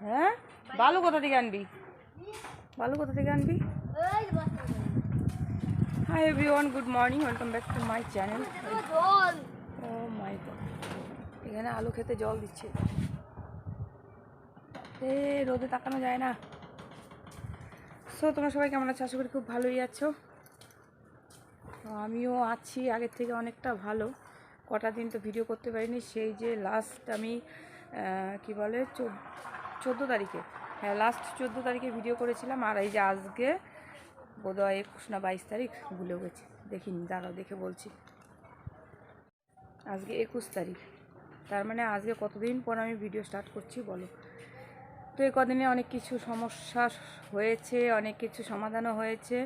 হ্যাঁ? বালু কোথা থেকে আনবি? বালু কোথা থেকে আনবি? Hi everyone good morning welcome back to my channel ও মাই এখানে আলু খেতে জল দিচ্ছে। এ, রোদে তাকানো যায় না। সো তোমরা সবাই কেমন আছো? আশা করি খুব ভালোই আছো। আমিও আছি, আগের থেকে অনেকটা ভালো। কটা দিন তো ভিডিও করতে পারিনি, সেই যে লাস্ট আমি কি বলে চোদ্দ তারিখে। হ্যাঁ লাস্ট চোদ্দ তারিখে ভিডিও করেছিলাম, আর এই যে আজকে বোধহয় একুশ না বাইশ তারিখ, ভুলে গেছি। দেখিনি, দাঁড়াও, দেখে বলছি। আজকে একুশ তারিখ। তার মানে আজকে কতদিন পর আমি ভিডিও স্টার্ট করছি, বলো। তো এই কদিনে অনেক কিছু সমস্যা হয়েছে, অনেক কিছু সমাধানও হয়েছে।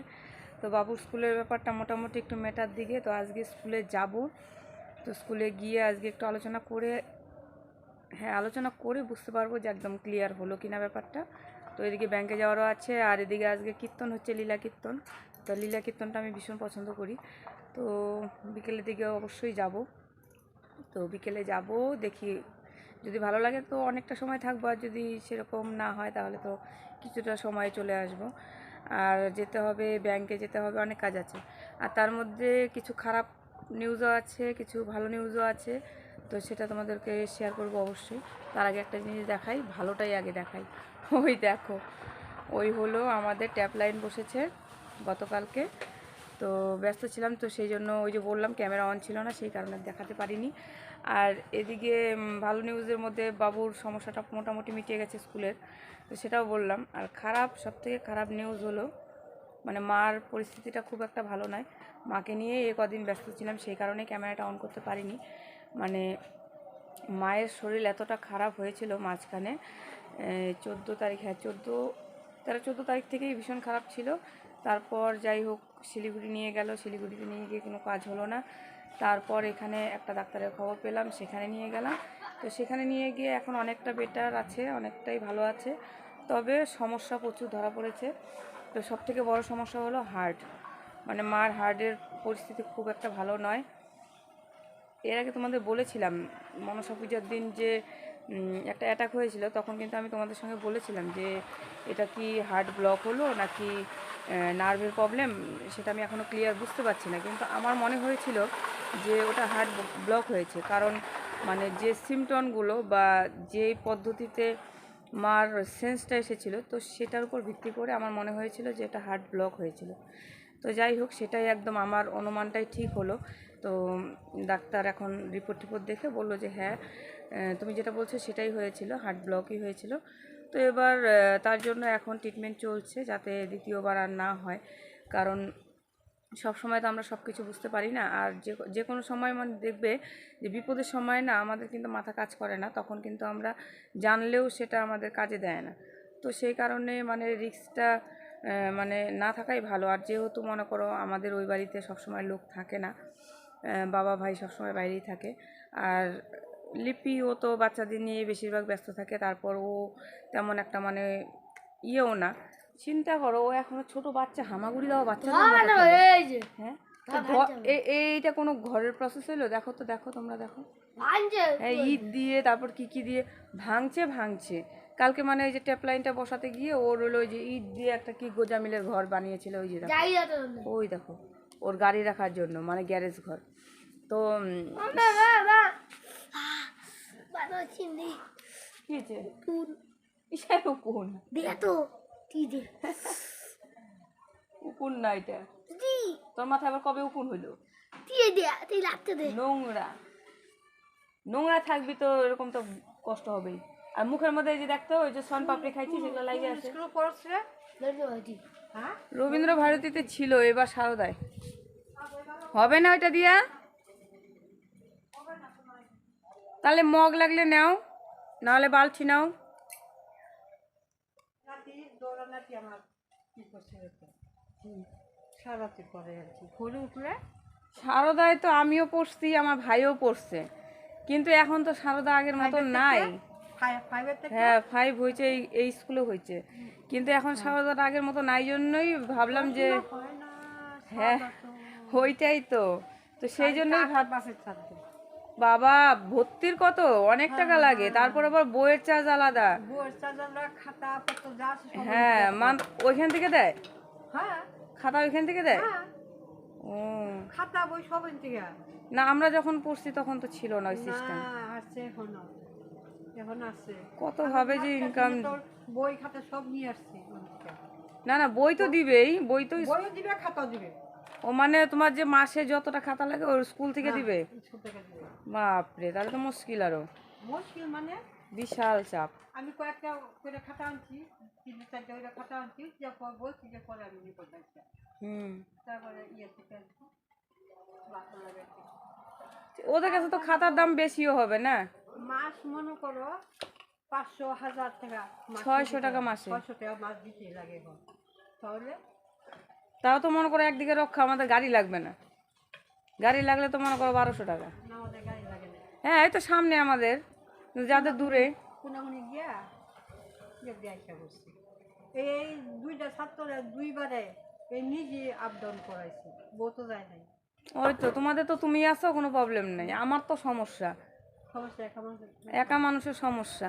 তো বাবুর স্কুলের ব্যাপারটা মোটামুটি একটু মেটার দিকে। তো আজকে স্কুলে যাব। তো স্কুলে গিয়ে আজকে একটু আলোচনা করে হ্যাঁ আলোচনা করে বুঝতে পারব যে একদম ক্লিয়ার হলো কিনা ব্যাপারটা। তো এদিকে ব্যাংকে যাওয়ারও আছে, আর এদিকে আজকে কীর্তন হচ্ছে, লীলা কীর্তন। তো লীলা কীর্তনটা আমি ভীষণ পছন্দ করি। তো বিকেলের দিকে অবশ্যই যাব। তো বিকেলে যাব, দেখি যদি ভালো লাগে তো অনেকটা সময় থাকব, আর যদি সেরকম না হয় তাহলে তো কিছুটা সময় চলে আসব। আর যেতে হবে ব্যাংকে যেতে হবে, অনেক কাজ আছে। আর তার মধ্যে কিছু খারাপ নিউজও আছে, কিছু ভালো নিউজও আছে। তো সেটা তোমাদেরকে শেয়ার করব অবশ্যই। তার আগে একটা জিনিস দেখাই, ভালোটাই আগে দেখাই। ওই দেখো, ওই হলো আমাদের ট্যাপ লাইন বসেছে গতকালকে। তো ব্যস্ত ছিলাম তো সেই জন্য ওই যে বললাম ক্যামেরা অন ছিল না, সেই কারণে দেখাতে পারিনি। আর এদিকে ভালো নিউজের মধ্যে বাবুর সমস্যাটা মোটামুটি মিটিয়ে গেছে স্কুলের। তো সেটাও বললাম। আর খারাপ, সবথেকে খারাপ নিউজ হলো মানে মার পরিস্থিতিটা খুব একটা ভালো নয়। মাকে নিয়ে এ কদিন ব্যস্ত ছিলাম, সেই কারণে ক্যামেরাটা অন করতে পারিনি। মানে মায়ের শরীর এতটা খারাপ হয়েছিল মাঝখানে চোদ্দ তারিখ হ্যাঁ চোদ্দ, তেরো চোদ্দ তারিখ থেকেই ভীষণ খারাপ ছিল। তারপর যাই হোক, শিলিগুড়ি নিয়ে গেল, শিলিগুড়িতে নিয়ে গিয়ে কোনো কাজ হলো না। তারপর এখানে একটা ডাক্তারের খবর পেলাম, সেখানে নিয়ে গেলাম। তো সেখানে নিয়ে গিয়ে এখন অনেকটা বেটার আছে, অনেকটাই ভালো আছে। তবে সমস্যা প্রচুর ধরা পড়েছে। তো সবথেকে বড় সমস্যা হলো হার্ট মানে মার হার্টের পরিস্থিতি খুব একটা ভালো নয়। এর আগে তোমাদের বলেছিলাম মনসা পূজার দিন যে একটা অ্যাটাক হয়েছিল, তখন কিন্তু আমি তোমাদের সঙ্গে বলেছিলাম যে, এটা কি হার্ট ব্লক হলো নাকি নার্ভের প্রবলেম সেটা আমি এখনও ক্লিয়ার বুঝতে পারছি না। কিন্তু আমার মনে হয়েছিল যে, ওটা হার্ট ব্লক হয়েছে। কারণ মানে যে সিমটনগুলো বা যে পদ্ধতিতে মার সেন্সটা এসেছিল, তো সেটার উপর ভিত্তি করে আমার মনে হয়েছিল যে, এটা হার্ট ব্লক হয়েছিল। তো যাই হোক, সেটাই একদম আমার অনুমানটাই ঠিক হলো। তো ডাক্তার এখন রিপোর্ট টিপোর্ট দেখে বলল যে হ্যাঁ তুমি যেটা বলছো সেটাই হয়েছিল হার্ট ব্লকই হয়েছিল। তো এবার তার জন্য এখন ট্রিটমেন্ট চলছে যাতে দ্বিতীয়বার আর না হয়। কারণ সব সময় তো আমরা সব কিছু বুঝতে পারি না। আর যে যে কোনো সময় মানে দেখবে যে, বিপদের সময় না আমাদের কিন্তু মাথা কাজ করে না। তখন কিন্তু আমরা জানলেও সেটা আমাদের কাজে দেয় না। তো সেই কারণে মানে রিস্কটা মানে না থাকাই ভালো। আর যেহেতু মনে করো আমাদের ওই বাড়িতে সবসময় লোক থাকে না বাবা ভাই সবসময় বাইরেই থাকে। আর লিপি ও তো বাচ্চাদের নিয়ে বেশিরভাগ ব্যস্ত থাকে তারপর ও তেমন একটা মানে ইয়েও না। চিন্তা করো ও এখনও ছোট বাচ্চা হামাগুড়ি দেওয়া বাচ্চা হ্যাঁ? এইটা কোনো ঘরের প্রসেস হলো দেখো তো দেখো তোমরা দেখো। হ্যাঁ ইট দিয়ে তারপর কি কি দিয়ে? ভাঙছে ভাঙছে। কালকে মানে ওই যে ট্যাপ লাইনটা বসাতে গিয়ে ওর হলো ওই যে ইট দিয়ে একটা কি গোজামিলের ঘর বানিয়েছিল ওই যে দেখো। ওই দেখো ওর গাড়ি রাখার জন্য মানে গ্যারেজ ঘর। তো উকুন। উকুন? না এটা। দি। তোর মাথায় আবার কবে উকুন দে নোংরা। নোংরা থাকবি তো এরকম তো কষ্ট হবেই। আর মুখের মধ্যে এই যে দেখতো ওই যে সন পাপড়ি খাইছি সেগুলো লাগে আছে। রবীন্দ্র ভারতীতে ছিল এবার সারদায় হবে না ওইটা দিয়া? তাহলে মগ লাগলে নাও নাহলে বালছি নাও। সারদায় তো আমিও পড়ছি আমার ভাইও পড়ছে। কিন্তু এখন তো সারদা আগের মতো নাই। হ্যাঁ ফাইভ হয়েছে এই স্কুলে হয়েছে। কিন্তু এখন সারদাটা আগের মতো নাই জন্যই ভাবলাম যে হ্যাঁ ওইটাই তো। তো। সেই জন্যই ভাব বাবা ভর্তির কত? অনেক টাকা লাগে। তারপর আবার বইয়ের চার্জ আলাদা। বইয়ের চার্জাররা খাতা পত্র যা হ্যাঁ মান ওইখান থেকে দেয়? হ্যাঁ। খাতা ওইখান থেকে দেয়? হ্যাঁ। ও। খাতা বই সব থেকে। না আমরা যখন পড়ছি তখন তো ছিল না ওই সিস্টেম আছে এখনও। এখন আছে কত ভাবে যে ইনকাম বই খাতা সব নিয়ে আসছে। না না বই তো দিবেই। বই তো দিবে খাতাও দিবে। ও মানে তোমার যে মাসে যতটা খাতা লাগে ওর স্কুল থেকে দিবে? বাপরে তাহলে তো মুশকিল আরও। মুশকিল মানে? বিশাল চাপ। আমি কয়েকটা করে খাতা আনছি তিন চারটা করে খাতা আনছি যে বলছি যে পরে আমি নিয়ে করতে হুম। তারপরে ইয়ে থেকে। ওদের কাছে তো খাতার দাম বেশিও হবে না? মাস মনে করো পাঁচশো হাজার টাকা ছয়শো টাকা মাসে। ছয়শো টাকা মাস দিতে লাগে তাহলে তাও তো মনে করো একদিকে রক্ষা আমাদের গাড়ি লাগবে না। গাড়ি লাগলে তো মনে করো বারোশো টাকা। আমাদের গাড়ি লাগে হ্যাঁ এই তো সামনে আমাদের যাদের দূরে। এই দুইটা ছাত্ররা দুইবারে এই নিজে আপ ডাউন করাইছি বউ তো যায় নাই। ওই তো তোমাদের তো তুমি আসো কোনো প্রবলেম নেই। আমার তো সমস্যা। সমস্যা একা মানুষের সমস্যা।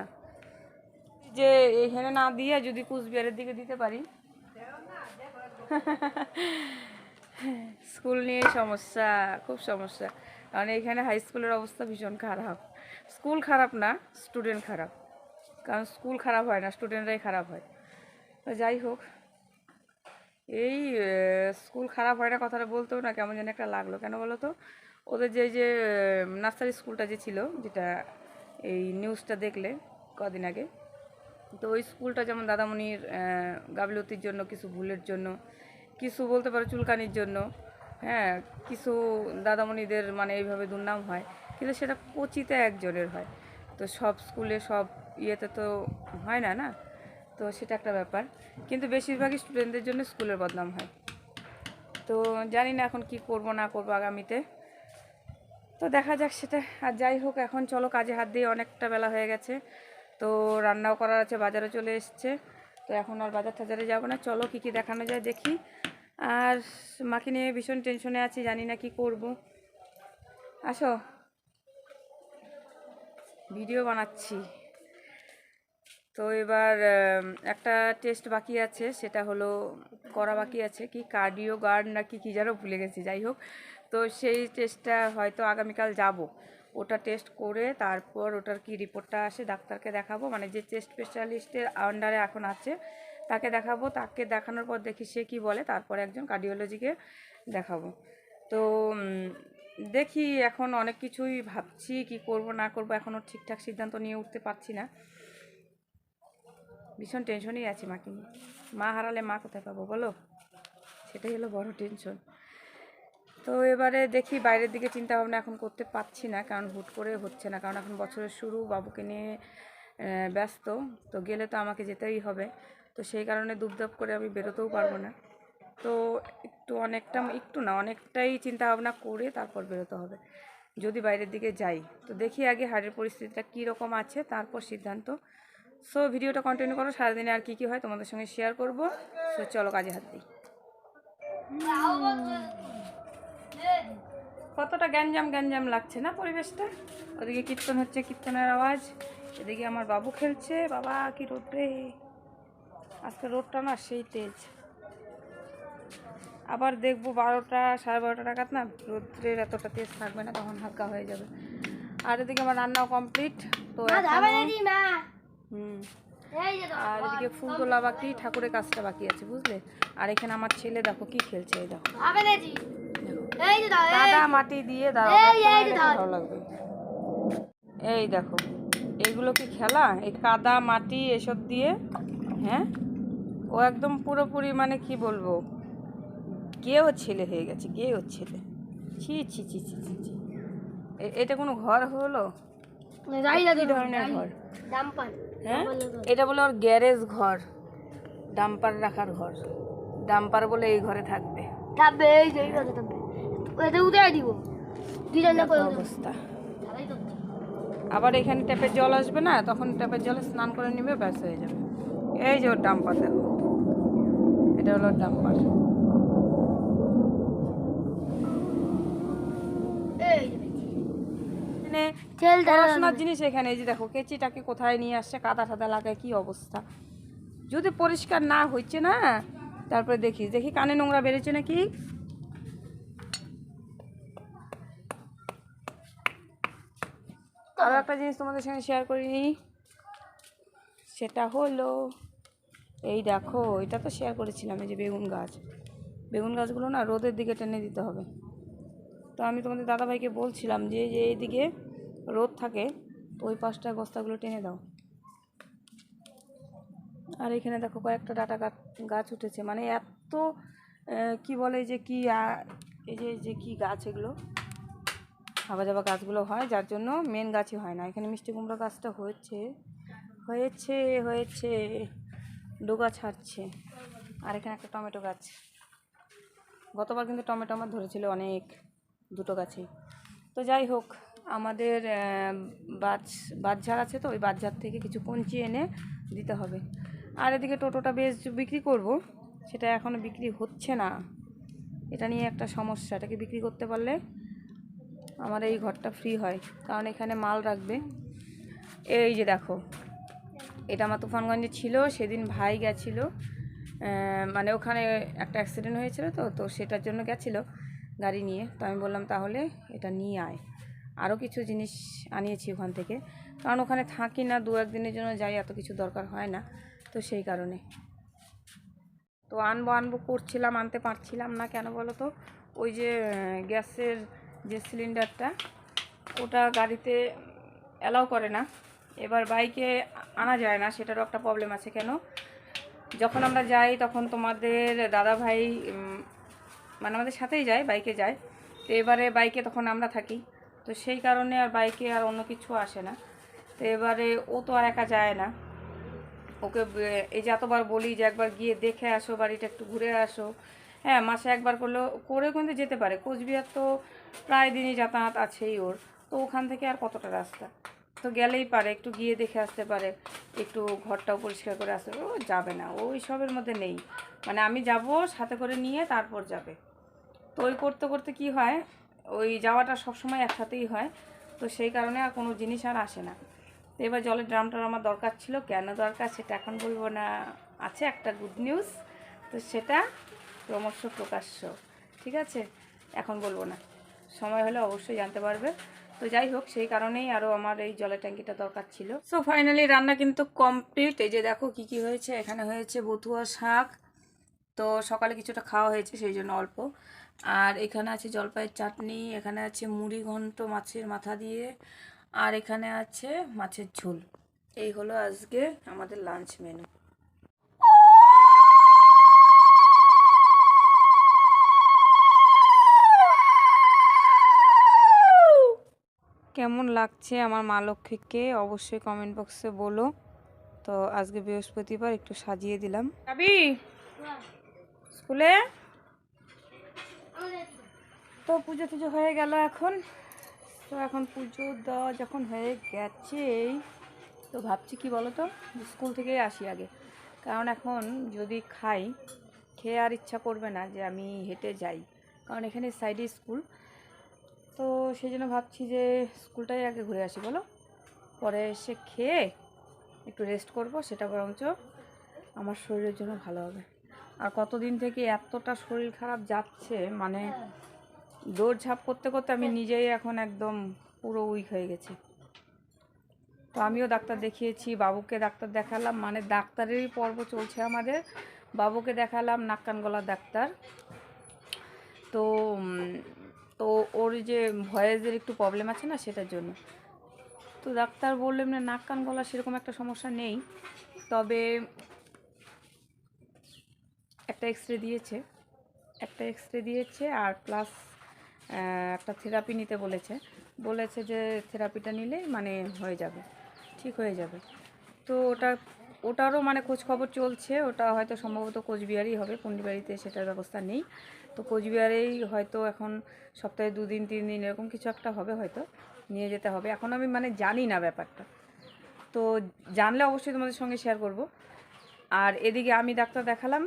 যে এখানে না দিয়ে যদি কুচবিহারের দিকে দিতে পারি। স্কুল নিয়ে সমস্যা, খুব সমস্যা। কারণ এখানে হাই স্কুলের অবস্থা ভীষণ খারাপ। স্কুল খারাপ না স্টুডেন্ট খারাপ। কারণ স্কুল খারাপ হয় না স্টুডেন্টরাই খারাপ হয়। তো যাই হোক, এই স্কুল খারাপ হয় না কথাটা বলতেও না, কেমন যেন একটা লাগল। কেন বলো তো? ওদের যে যে নার্সারি স্কুলটা যে ছিল, যেটা এই নিউজটা দেখলে কদিন আগে তো ওই স্কুলটা যেমন দাদামণির গাফিলতির জন্য, কিছু ভুলের জন্য, কিছু বলতে পারো চুলকানির জন্য হ্যাঁ কিছু দাদামণিদের মানে এইভাবে দুর্নাম হয়, কিন্তু সেটা কোচিতে একজনের হয়। তো সব স্কুলে সব ইয়েতে তো হয় না না? তো সেটা একটা ব্যাপার। কিন্তু বেশিরভাগই স্টুডেন্টদের জন্য স্কুলের বদনাম হয়। তো জানি না এখন কি করব, না করব আগামীতে। তো দেখা যাক সেটা, আর যাই হোক, এখন চলো কাজে হাত দিয়ে অনেকটা বেলা হয়ে গেছে। তো রান্নাও করার আছে বাজারে চলে এসছে। তো এখন আর বাজার টাজারে যাব না। চলো কী কী দেখানো যায় দেখি। আর মাকে নিয়ে ভীষণ টেনশনে আছি, জানি না কি করব। আসো। ভিডিও বানাচ্ছি। তো এবার একটা টেস্ট বাকি আছে, সেটা হলো করা বাকি আছে। কি কার্ডিও গার্ড না কি কী যেন ভুলে গেছি, যাই হোক। তো সেই টেস্টটা হয়তো আগামীকাল যাব। ওটা টেস্ট করে তারপর ওটার কি রিপোর্টটা আসে ডাক্তারকে দেখাবো। মানে যে চেস্ট স্পেশালিস্টের আন্ডারে এখন আছে, তাকে দেখাবো। তাকে দেখানোর পর দেখি সে কি বলে, তারপরে একজন কার্ডিওলজিকে দেখাবো। তো দেখি এখন অনেক কিছুই ভাবছি, কি করব, না করব এখনও ঠিকঠাক সিদ্ধান্ত নিয়ে উঠতে পারছি না। ভীষণ টেনশনই আছি মাকে মা হারালে মা কোথায় পাবো বলো? সেটাই হলো বড় টেনশন তো এবারে দেখি বাইরের দিকে চিন্তা ভাবনা এখন করতে পারছি না, কারণ হুট করে হচ্ছে না। কারণ এখন বছরের শুরু, বাবুকে নিয়ে ব্যস্ত। তো গেলে তো আমাকে যেতেই হবে। তো সেই কারণে দুপদাপ করে আমি বেরোতেও পারব না। তো একটু অনেকটা, একটু না, অনেকটাই চিন্তা ভাবনা করে তারপর বেরোতে হবে। যদি বাইরের দিকে যাই। তো দেখি আগে হাড়ের পরিস্থিতিটা কী রকম আছে, তারপর সিদ্ধান্ত। সো ভিডিওটা কন্টিনিউ করো, সারাদিনে আর কী কী হয় তোমাদের সঙ্গে শেয়ার করব। সো চলো কাজে হাত দিই। কতটা গ্যাঞ্জাম গ্যাঞ্জাম লাগছে না পরিবেশটা? ওদিকে কীর্তন হচ্ছে কীর্তনের আওয়াজ। এদিকে আমার বাবু খেলছে। বাবা কি রোদ রে। আজকে রোদটা না সেই তেজ। আবার দেখব বারোটা সাড়ে বারোটা নাগাদ না রোদ্রের এতটা তেজ থাকবে না তখন হালকা হয়ে যাবে। আর এদিকে আমার রান্নাও কমপ্লিট। তো হুম। আর এদিকে ফুল তোলা বাকি ঠাকুরের কাজটা বাকি আছে বুঝলে? আর এখানে আমার ছেলে দেখো কি খেলছে এই দেখো। কাদা মাটি দিয়ে দাও। ভালো লাগবে। এই দেখো এইগুলো কি খেলা? এই কাদা মাটি এসব দিয়ে? হ্যাঁ? ও একদম পুরোপুরি মানে কি বলব? কে ও ছেলে হয়ে গেছে কে ও ছেলে। ছি ছি ছি ছি ছি ছি। এটা কোনো ঘর হলো? ধরনের ঘর? ডাম্পার। হ্যাঁ? এটা বলে ওর গ্যারেজ ঘর। ডাম্পার রাখার ঘর। ডাম্পার বলে এই ঘরে থাকবে। থাকবে এই কথা থাকবে। ওটা উঠে দিব। দুজন না করে অবস্থা। আবার এখানে ট্যাপের জল আসবে না? তখন ট্যাপের জলে স্নান করে নিবে ব্যাস হয়ে যাবে। এই যে ওর ডাম্পার দেখো। এটা হলো ডাম্পার। মানে পড়াশোনার জিনিস এখানে এই যে দেখো কেচিটাকে কোথায় নিয়ে আসছে কাদা টাদা লাগায় কি অবস্থা? যদি পরিষ্কার না হচ্ছে না তারপরে দেখি। দেখি কানে নোংরা বেড়েছে নাকি? আরও একটা জিনিস তোমাদের সঙ্গে শেয়ার করিনি সেটা হলো, এই দেখো, এটা তো শেয়ার করেছিলাম, এই যে বেগুন গাছ। বেগুন গাছগুলো না রোদের দিকে টেনে দিতে হবে। তো আমি তোমাদের দাদাভাইকে বলছিলাম যে যে এইদিকে রোদ থাকে ওই পাশটায় বস্তাগুলো টেনে দাও। আর এখানে দেখো কয়েকটা ডাটা গাছ উঠেছে। মানে এত কি বলে যে কি এই যে যে কি গাছ এগুলো? হাবা যাবা গাছগুলো হয়, যার জন্য মেন গাছই হয় না। এখানে মিষ্টি কুমড়ো গাছটা হয়েছে। হয়েছে হয়েছে। ডোগা ছাড়ছে। আর এখানে একটা টমেটো গাছ। গতবার কিন্তু টমেটো আমার ধরেছিল অনেক, দুটো গাছেই তো যাই হোক, আমাদের বাজ বাজার আছে তো, ওই বাজার থেকে কিছু কঞ্চি এনে দিতে হবে। আর এদিকে টোটোটা বেশ বিক্রি করব। সেটা এখনও বিক্রি হচ্ছে না। এটা নিয়ে একটা সমস্যা। এটাকে বিক্রি করতে পারলে আমার এই ঘরটা ফ্রি হয়। কারণ এখানে মাল রাখবে। এই যে দেখো, এটা আমার তুফানগঞ্জে ছিল, সেদিন ভাই গেছিল। মানে ওখানে একটা অ্যাক্সিডেন্ট হয়েছিল তো তো সেটার জন্য গেছিল গাড়ি নিয়ে। তো আমি বললাম, তাহলে এটা নিয়ে আয়। আরও কিছু জিনিস আনিয়েছি ওখান থেকে। কারণ ওখানে থাকি না, দু একদিনের জন্য যাই, এত কিছু দরকার হয় না। তো সেই কারণে। তো আনব আনব, করছিলাম, আনতে পারছিলাম না কেন বলো তো? ওই যে গ্যাসের যে সিলিন্ডারটা, ওটা গাড়িতে অ্যালাউ করে না। এবার বাইকে আনা যায় না, সেটারও একটা প্রবলেম আছে কেন? যখন আমরা যাই, তখন তোমাদের দাদা ভাই মানে আমাদের সাথেই যায় বাইকে যায়। তো এবারে বাইকে তখন আমরা থাকি। তো সেই কারণে আর বাইকে আর অন্য কিছু আসে না। তো এবারে ও তো আর একা যায় না। ওকে এই যে এতবার বলি যে একবার গিয়ে দেখে আসো, বাড়িটা একটু ঘুরে আসো। হ্যাঁ মাসে একবার করলেও করে কিন্তু যেতে পারে। কোচবিহার তো প্রায় দিনই যাতায়াত আছেই ওর। তো ওখান থেকে আর কতটা রাস্তা? তো গেলেই পারে, একটু গিয়ে দেখে আসতে পারে, একটু ঘরটাও পরিষ্কার করে আসতে পারে। ও যাবে না, ও সবের মধ্যে নেই। মানে আমি যাব, সাথে করে নিয়ে তারপর যাবে। তো ওই করতে করতে কি হয়, ওই যাওয়াটা সবসময় একসাথেই হয়। তো সেই কারণে আর কোনো জিনিস আর আসে না। তো এবার জলের ড্রামটার আমার দরকার ছিল। কেন দরকার সেটা এখন বলব না। আছে একটা গুড নিউজ তো সেটা ক্রমশ প্রকাশ্য। ঠিক আছে? এখন বলব না। সময় হলে অবশ্যই জানতে পারবে। তো যাই হোক, সেই কারণেই আরও আমার এই জলের ট্যাঙ্কিটা দরকার ছিল। সো ফাইনালি রান্না কিন্তু কমপ্লিট এই যে দেখো কি কি হয়েছে। এখানে হয়েছে বথুয়া শাক। তো সকালে কিছুটা খাওয়া হয়েছে, সেই জন্য অল্প। আর এখানে আছে জলপাইয়ের চাটনি, এখানে আছে মুড়ি ঘন্ট মাছের মাথা দিয়ে, আর এখানে আছে মাছের ঝোল। এই হলো আজকে আমাদের লাঞ্চ মেনু কেমন লাগছে আমার মা লক্ষ্মীকে? অবশ্যই কমেন্ট বক্সে বলো। তো আজকে বৃহস্পতিবার, একটু সাজিয়ে দিলাম। যাবি স্কুলে? তো পুজো টুজো হয়ে গেল এখন। তো এখন পুজো দেওয়া যখন হয়ে গেছেই তো ভাবছি কি বলো তো স্কুল থেকেই আসি আগে। কারণ এখন যদি খাই, খেয়ে আর ইচ্ছা করবে না যে আমি হেঁটে যাই। কারণ এখানে সাইডে স্কুল তো সেই জন্য ভাবছি যে স্কুলটাই আগে ঘুরে আসি, বলো। পরে এসে খেয়ে একটু রেস্ট করব, সেটা বরঞ্চ আমার শরীরের জন্য ভালো হবে। আর কতদিন থেকে এতটা শরীর খারাপ যাচ্ছে মানে দৌড়ঝাঁপ করতে করতে আমি নিজেই এখন একদম পুরো উইক হয়ে গেছি। তো আমিও ডাক্তার দেখিয়েছি, বাবুকে ডাক্তার দেখালাম মানে ডাক্তারেরই পর্ব চলছে আমাদের। বাবুকে দেখালাম, নাক কান গলার ডাক্তার। তো তো ওর যে ভয়েসের একটু প্রবলেম আছে না সেটার জন্য। তো ডাক্তার বললেন না নাক কান গলা সেরকম একটা সমস্যা নেই, তবে একটা এক্স রে দিয়েছে, একটা এক্স রে দিয়েছে আর প্লাস একটা থেরাপি নিতে বলেছে। বলেছে যে থেরাপিটা নিলে মানে হয়ে যাবে, ঠিক হয়ে যাবে। তো ওটা ওটারও মানে খোঁজ খবর চলছে, ওটা হয়তো সম্ভবত কোচবিহারই হবে পন্ডিবাড়িতে সেটার ব্যবস্থা নেই। তো কোচবিহারেই হয়তো এখন সপ্তাহে দুদিন তিন দিন এরকম কিছু একটা হবে হয়তো, নিয়ে যেতে হবে। এখন আমি মানে জানি না ব্যাপারটা। তো জানলে অবশ্যই তোমাদের সঙ্গে শেয়ার করব। আর এদিকে আমি ডাক্তার দেখালাম,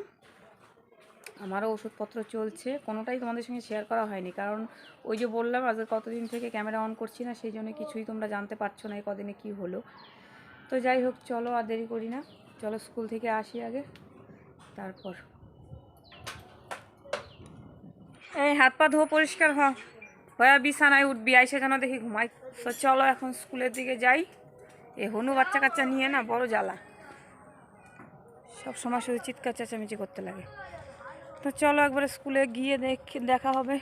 আমারও ওষুধপত্র চলছে, কোনোটাই তোমাদের সঙ্গে শেয়ার করা হয়নি। কারণ ওই যে বললাম, আজকে কতদিন থেকে ক্যামেরা অন করছি না, সেই জন্য কিছুই তোমরা জানতে পারছ না, এই কদিনে কী হলো। তো যাই হোক, চলো আর দেরি করি না। চলো স্কুল থেকে আসি আগে। তারপর। এই হাত পা ধো পরিষ্কার হ। হয়ে বিছানায় উঠবি, আইসে যেন দেখি ঘুমাই। তো চলো এখন স্কুলের দিকে যাই। এ হনু বাচ্চা কাচ্চা নিয়ে না, বড় জ্বালা। সব সময় শুধু চিৎকার, চেঁচামেচি করতে লাগে। তো চলো একবারে স্কুলে গিয়ে দেখ, দেখা হবে।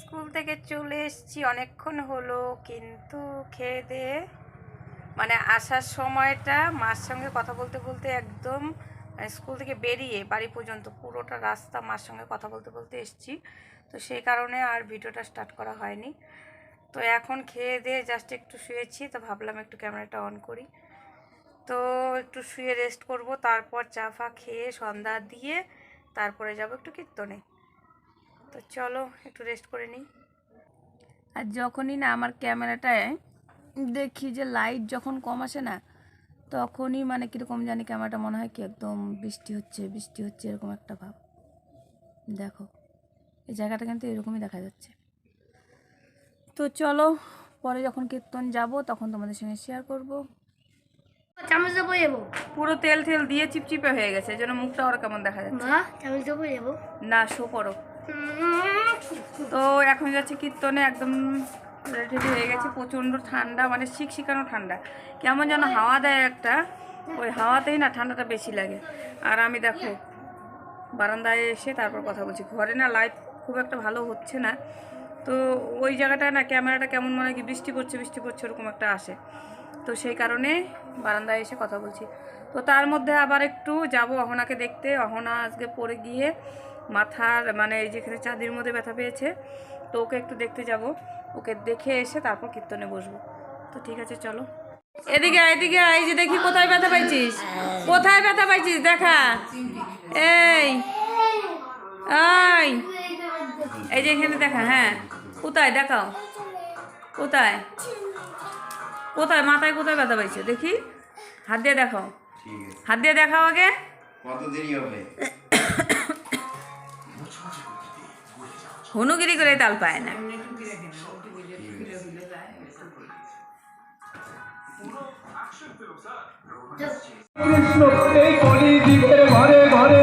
স্কুল থেকে চলে এসেছি, অনেকক্ষণ হলো, কিন্তু খেয়ে দিয়ে মানে আসার সময়টা মার সঙ্গে কথা বলতে বলতে একদম মানে স্কুল থেকে বেরিয়ে বাড়ি পর্যন্ত পুরোটা রাস্তা মার সঙ্গে কথা বলতে বলতে এসেছি। তো সেই কারণে আর ভিডিওটা স্টার্ট করা হয়নি। তো এখন খেয়ে দিয়ে জাস্ট একটু শুয়েছি, তো ভাবলাম একটু ক্যামেরাটা অন করি। তো একটু শুয়ে রেস্ট করব, তারপর চা ফা খেয়ে সন্ধ্যা দিয়ে তারপরে যাব একটু কীর্তনে। তো চলো একটু রেস্ট করে নিই। আর যখনই না আমার ক্যামেরাটায় দেখি যে লাইট যখন কম আসে না তখনই মানে কীরকম জানি ক্যামেরাটা মনে হয় কি একদম বৃষ্টি হচ্ছে বৃষ্টি হচ্ছে এরকম একটা ভাব। দেখো এই জায়গাটা কিন্তু এরকমই দেখা যাচ্ছে। তো চলো পরে যখন কীর্তন যাব তখন তোমাদের সঙ্গে শেয়ার করব। চামচ দেবো যাব পুরো তেল তেল দিয়ে চিপচিপে হয়ে গেছে এই জন্য মুখটা ওরা কেমন দেখা যাচ্ছে। মা চামচ দেবো যাব না শো করো। তো এখন যাচ্ছে কীর্তনে একদম রেডি হয়ে গেছে, প্রচণ্ড ঠান্ডা মানে শিকশিকানো ঠান্ডা। কেমন যেন হাওয়া দেয় একটা, ওই হাওয়াতেই না ঠান্ডাটা বেশি লাগে। আর আমি দেখো, বারান্দায় এসে তারপর কথা বলছি। ঘরে না লাইট খুব একটা ভালো হচ্ছে না। তো ওই জায়গাটায় না ক্যামেরাটা কেমন মনে কি বৃষ্টি পড়ছে বৃষ্টি পড়ছে, ওরকম একটা আসে। তো সেই কারণে বারান্দায় এসে কথা বলছি। তো তার মধ্যে আবার একটু যাব অহনাকে দেখতে। অহনা আজকে পড়ে গিয়ে মাথার মানে এই যেখানে চাঁদির মধ্যে ব্যথা পেয়েছে তো ওকে একটু দেখতে যাব। ওকে দেখে এসে তারপর কীর্তনে বসবো। তো ঠিক আছে চলো। এদিকে এদিকে এই যে দেখি কোথায় ব্যথা পাইছিস? কোথায় ব্যথা পাইছিস? দেখা। এই। এই এই যে এখানে দেখা হ্যাঁ। কোথায়? দেখাও। কোথায়? কোথায়? মাথায় কোথায় ব্যথা পাইছে? দেখি। হাত দিয়ে দেখাও। হাত দিয়ে দেখাও আগে। কত দেরি হবে? হনুগিরি করে তাল পায় না। কৃষ্ণ এই কলি জীবের ঘরে ঘরে।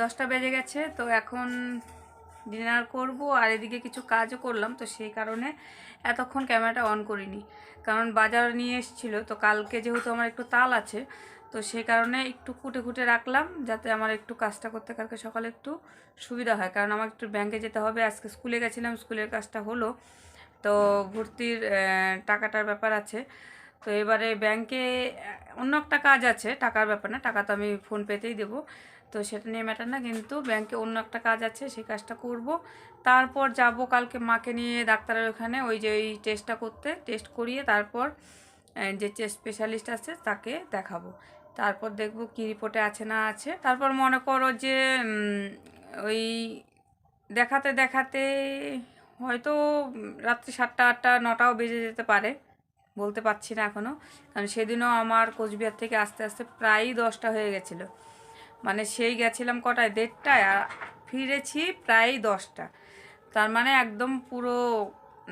দশটা বেজে গেছে, তো এখন ডিনার করব আর এদিকে কিছু কাজও করলাম, তো সেই কারণে এতক্ষণ ক্যামেরাটা অন করিনি। কারণ বাজার নিয়ে এসেছিল, তো কালকে যেহেতু আমার একটু তাল আছে, তো সেই কারণে একটু কুটে কুটে রাখলাম, যাতে আমার একটু কাজটা করতে কালকে সকালে একটু সুবিধা হয়। কারণ আমার একটু ব্যাংকে যেতে হবে, আজকে স্কুলে গেছিলাম, স্কুলের কাজটা হলো, তো ভর্তির টাকাটার ব্যাপার আছে। তো এবারে ব্যাংকে অন্য একটা কাজ আছে, টাকার ব্যাপার না, টাকা তো আমি ফোনপেতেই দেবো। তো সেটা নিয়ে ম্যাটার না, কিন্তু ব্যাংকে অন্য একটা কাজ আছে, সেই কাজটা করব। তারপর যাব কালকে মাকে নিয়ে ডাক্তারের ওখানে, ওই যে ওই টেস্টটা করতে টেস্ট করিয়ে তারপর যে স্পেশালিস্ট আছে তাকে দেখাবো। তারপর দেখব কী রিপোর্টে আছে না আছে। তারপর মনে করো যে ওই দেখাতে দেখাতে হয়তো রাত্রি সাতটা আটটা, নটাও বেজে যেতে পারে, বলতে পারছি না এখনও কারণ সেদিনও আমার কোচবিহার থেকে আস্তে আস্তে প্রায়ই দশটা হয়ে গেছিল। মানে সেই গেছিলাম কটায়? দেড়টায়, আর ফিরেছি প্রায় দশটা। তার মানে একদম পুরো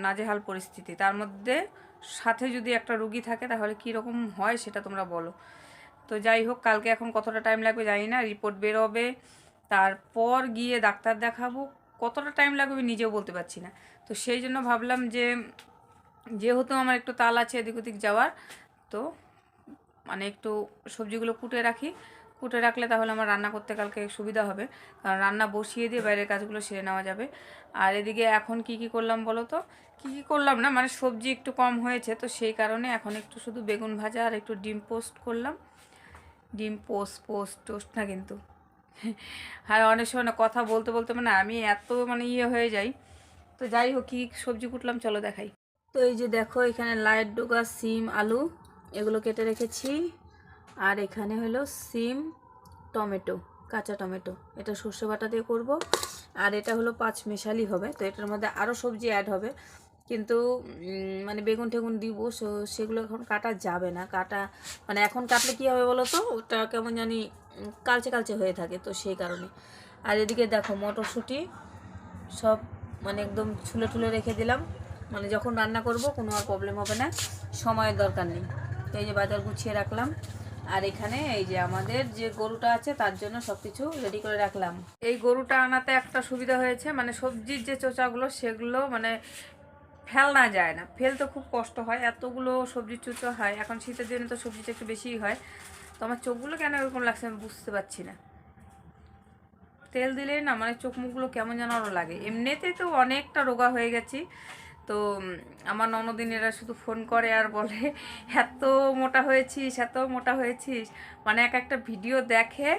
নাজেহাল পরিস্থিতি। তার মধ্যে সাথে যদি একটা রুগী থাকে, তাহলে কী রকম হয় সেটা তোমরা বলো। তো যাই হোক, কালকে এখন কতটা টাইম লাগবে জানি না রিপোর্ট বেরোবে। তারপর গিয়ে ডাক্তার দেখাবো। কতটা টাইম লাগবে নিজেও বলতে পারছি না। তো সেই জন্য ভাবলাম যে, যেহেতু আমার একটু তাল আছে এদিক ওদিক যাওয়ার, তো মানে একটু সবজিগুলো কুটে রাখি। কুটে রাখলে তাহলে আমার রান্না করতে কালকে সুবিধা হবে। কারণ রান্না বসিয়ে দিয়ে বাইরের কাজগুলো সেরে নেওয়া যাবে। আর এদিকে এখন কি কি করলাম বলো তো? কী কী করলাম না? মানে সবজি একটু কম হয়েছে, তো সেই কারণে এখন একটু শুধু বেগুন ভাজা আর একটু ডিম পোস্ট করলাম। ডিম পোস্ট পোস্ট, টোস্ট না কিন্তু। আর অনেক সময় কথা বলতে বলতে মানে আমি এত মানে ইয়ে হয়ে যাই। তো যাই হোক, কী সবজি কুটলাম চলো দেখাই। তো এই যে দেখো, এখানে লাইট ডোগা, সিম, আলু এগুলো কেটে রেখেছি। আর এখানে হলো সিম টমেটো, কাঁচা টমেটো। এটা সর্ষে বাটা দিয়ে করব। আর এটা হলো পাঁচ মেশালি হবে, তো এটার মধ্যে আরও সবজি অ্যাড হবে। কিন্তু মানে বেগুন টেগুন দিব, সো সেগুলো এখন কাটা যাবে না। কাটা মানে এখন কাটলে কী হবে বলো তো ওটা কেমন জানি কালচে কালচে হয়ে থাকে, তো সেই কারণে। আর এদিকে দেখো মটরশুঁটি, সব মানে একদম ছুলে টুলে রেখে দিলাম। মানে যখন রান্না করব কোনো আর প্রবলেম হবে না। সময়ের দরকার নেই। এই যে বাজার গুছিয়ে রাখলাম। আর এখানে এই যে আমাদের যে গরুটা আছে, তার জন্য সব কিছু রেডি করে রাখলাম। এই গরুটা আনাতে একটা সুবিধা হয়েছে মানে সবজির যে চোচাগুলো, সেগুলো মানে ফেলনা যায় না। ফেলতে খুব কষ্ট হয়, এতগুলো সবজির চুচো হয়। এখন শীতের দিনে তো সবজিটা একটু বেশিই হয়। তো আমার চোখগুলো কেন এরকম লাগছে আমি বুঝতে পারছি না। তেল দিলেই না মানে চোখ মুখগুলো কেমন যেন আরও লাগে। এমনিতেই তো অনেকটা রোগা হয়ে গেছি। তো আমার ননদিনেরা শুধু ফোন করে আর বলে, এত মোটা হয়েছিস, এত মোটা হয়েছিস। মানে এক একটা ভিডিও দেখে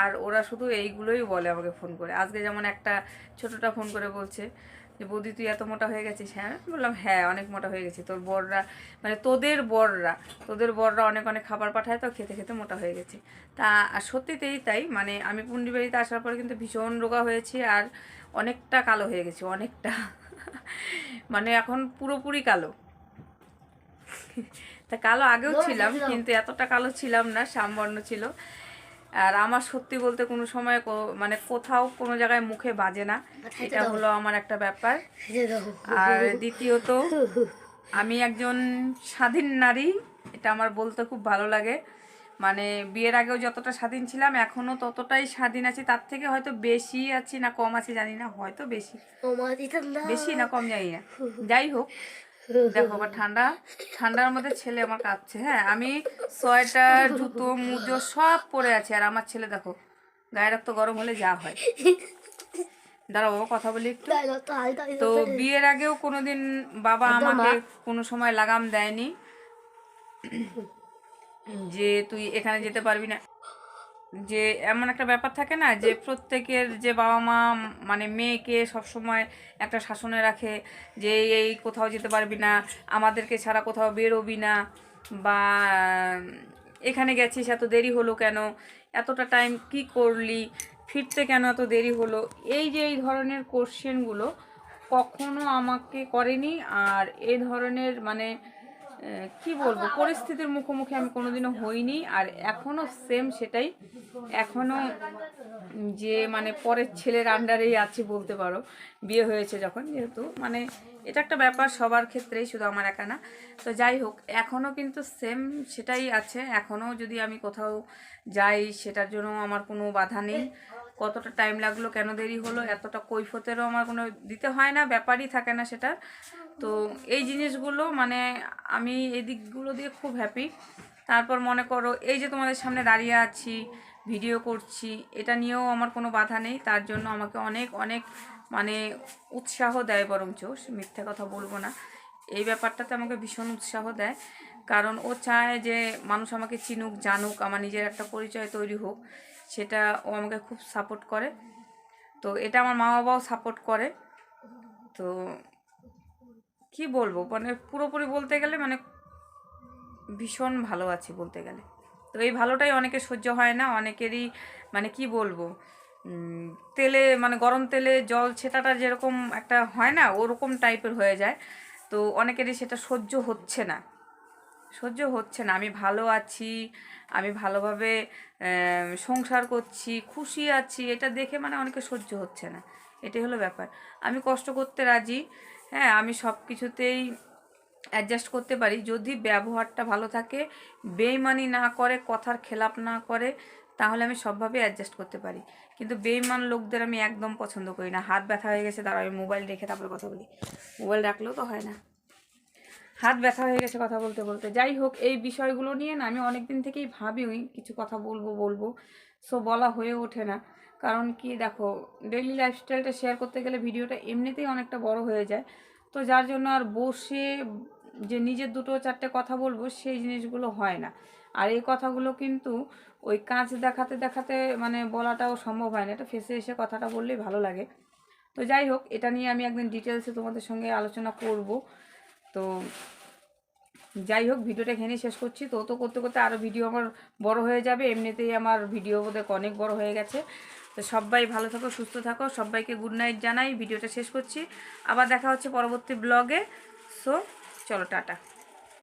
আর ওরা শুধু এইগুলোই বলে আমাকে ফোন করে। আজকে যেমন একটা ছোটটা ফোন করে বলছে যে, বৌদি, তুই এত মোটা হয়ে গেছিস? হ্যাঁ বললাম হ্যাঁ অনেক মোটা হয়ে গেছি। তোর বড়রা মানে তোদের বড়রা তোদের বড়রা অনেক অনেক খাবার পাঠায় তো, খেতে খেতে মোটা হয়ে গেছে। তা, আর সত্যিতেই তাই মানে আমি পুন্ডি বাড়িতে আসার পরে কিন্তু ভীষণ রোগা হয়েছি আর অনেকটা কালো হয়ে গেছি, অনেকটা। মানে এখন পুরোপুরি কালো। তা কালো আগেও ছিলাম কিন্তু এতটা কালো ছিলাম না সামবর্ণ ছিল। আর আমার সত্যি বলতে কোনো সময় মানে কোথাও কোনো জায়গায় মুখে বাজে না। এটা হলো আমার একটা ব্যাপার। আর দ্বিতীয়ত আমি একজন স্বাধীন নারী এটা আমার বলতে খুব ভালো লাগে। মানে বিয়ের আগেও যতটা স্বাধীন ছিলাম এখনও ততটাই স্বাধীন আছি। তার থেকে হয়তো বেশি আছি না কম আছি জানি না হয়তো বেশি। বেশি না কম জানি না। যাই হোক দেখো আবার ঠান্ডা ঠান্ডার মধ্যে ছেলে আমার কাঁপছে হ্যাঁ। আমি সোয়েটার জুতো মুজো সব পরে আছি। আর আমার ছেলে দেখো গায়ের রক্ত গরম হলে যা হয়। দাঁড়াও বাবা কথা বলি একটু। তো বিয়ের আগেও কোনোদিন বাবা আমাকে কোনো সময় লাগাম দেয়নি। যে তুই এখানে যেতে পারবি না। যে এমন একটা ব্যাপার থাকে না, যে প্রত্যেকের যে বাবা মা মানে মেয়েকে সবসময় একটা শাসনে রাখে, যে এই কোথাও যেতে পারবি না, আমাদেরকে ছাড়া কোথাও বেরোবি না, বা এখানে গেছিস, এত দেরি হলো কেন, এতটা টাইম কি করলি, ফিরতে কেন এত দেরি হলো, এই যে, এই ধরনের কোশ্চেনগুলো কখনো আমাকে করেনি, আর এই ধরনের মানে কি বলব? পরিস্থিতির মুখোমুখি আমি কোনোদিনও হইনি, আর এখনও সেম সেটাই। এখনও যে মানে পরের ছেলের আন্ডারেই আছি বলতে পারো, বিয়ে হয়েছে যখন যেহেতু মানে এটা একটা ব্যাপার সবার ক্ষেত্রেই, শুধু আমার একা না। তো যাই হোক এখনও কিন্তু সেম সেটাই আছে। এখনও যদি আমি কোথাও যাই, সেটার জন্য আমার কোনো বাধা নেই। কতটা টাইম লাগল, কেন দেরি হলো, এতটা কৈফতেরও আমার কোনো দিতে হয় না, ব্যাপারই থাকে না সেটা তো এই জিনিসগুলো মানে আমি এই দিকগুলো দিয়ে খুব হ্যাপি তারপর মনে করো, এই যে তোমাদের সামনে দাঁড়িয়ে আছি ভিডিও করছি, এটা নিয়েও আমার কোনো বাধা নেই। তার জন্য আমাকে অনেক অনেক মানে উৎসাহ দেয় বরঞ্চ, মিথ্যে কথা বলব না। এই ব্যাপারটাতে আমাকে ভীষণ উৎসাহ দেয়। কারণ ও চায় যে মানুষ আমাকে চিনুক, জানুক, আমার নিজের একটা পরিচয় তৈরি হোক। সেটা ও আমাকে খুব সাপোর্ট করে। তো এটা আমার মা বাবাও সাপোর্ট করে। তো কি বলব? মানে পুরোপুরি বলতে গেলে মানে ভীষণ ভালো আছি বলতে গেলে। তো এই ভালোটাই অনেকে সহ্য হয় না, অনেকেরই মানে কি বলব? তেলে মানে গরম তেলে জল ছেটাটা যেরকম একটা হয় না, ওরকম টাইপের হয়ে যায়। তো অনেকেরই সেটা সহ্য হচ্ছে না। সহ্য হচ্ছে না। আমি ভালো আছি, আমি ভালোভাবে সংসার করছি, খুশি আছি, এটা দেখে মানে অনেকে সহ্য হচ্ছে না। এটাই হলো ব্যাপার। আমি কষ্ট করতে রাজি হ্যাঁ আমি সব কিছুতেই অ্যাডজাস্ট করতে পারি। যদি ব্যবহারটা ভালো থাকে, বেইমানি না করে, কথার খেলাপ না করে, তাহলে আমি সবভাবে অ্যাডজাস্ট করতে পারি। কিন্তু বেইমান লোকদের আমি একদম পছন্দ করি না। হাত ব্যথা হয়ে গেছে তারা আমি মোবাইল রেখে তারপরে কথা বলি। মোবাইল রাখলেও তো হয় না। হাত ব্যথা হয়ে গেছে কথা বলতে বলতে। যাই হোক, এই বিষয়গুলো নিয়ে না আমি অনেক দিন থেকেই ভাবি কিছু কথা বলব বলব। সো বলা হয়ে ওঠে না। কারণ কি দেখো ডেইলি লাইফস্টাইলটা শেয়ার করতে গেলে ভিডিওটা এমনিতেই অনেকটা বড় হয়ে যায়। তো যার জন্য আর বসে যে নিজের দুটো চারটে কথা বলব, সেই জিনিসগুলো হয় না। আর এই কথাগুলো কিন্তু ওই কাজ দেখাতে দেখাতে মানে বলাটাও সম্ভব হয় না। এটা ফেসে এসে কথাটা বললেই ভালো লাগে। তো যাই হোক, এটা নিয়ে আমি একদিন ডিটেলসে তোমাদের সঙ্গে আলোচনা করব। তো যাই হোক, ভিডিওটা এখানে শেষ করছি। তো তো করতে করতে আরও ভিডিও আমার বড় হয়ে যাবে। এমনিতেই আমার ভিডিও বোধহয় অনেক বড় হয়ে গেছে। তো সবাই ভালো থাকো, সুস্থ থাকো। সবাইকে গুড নাইট জানাই। ভিডিওটা শেষ করছি। আবার দেখা হচ্ছে পরবর্তী ব্লগে সো চলো, টাটা।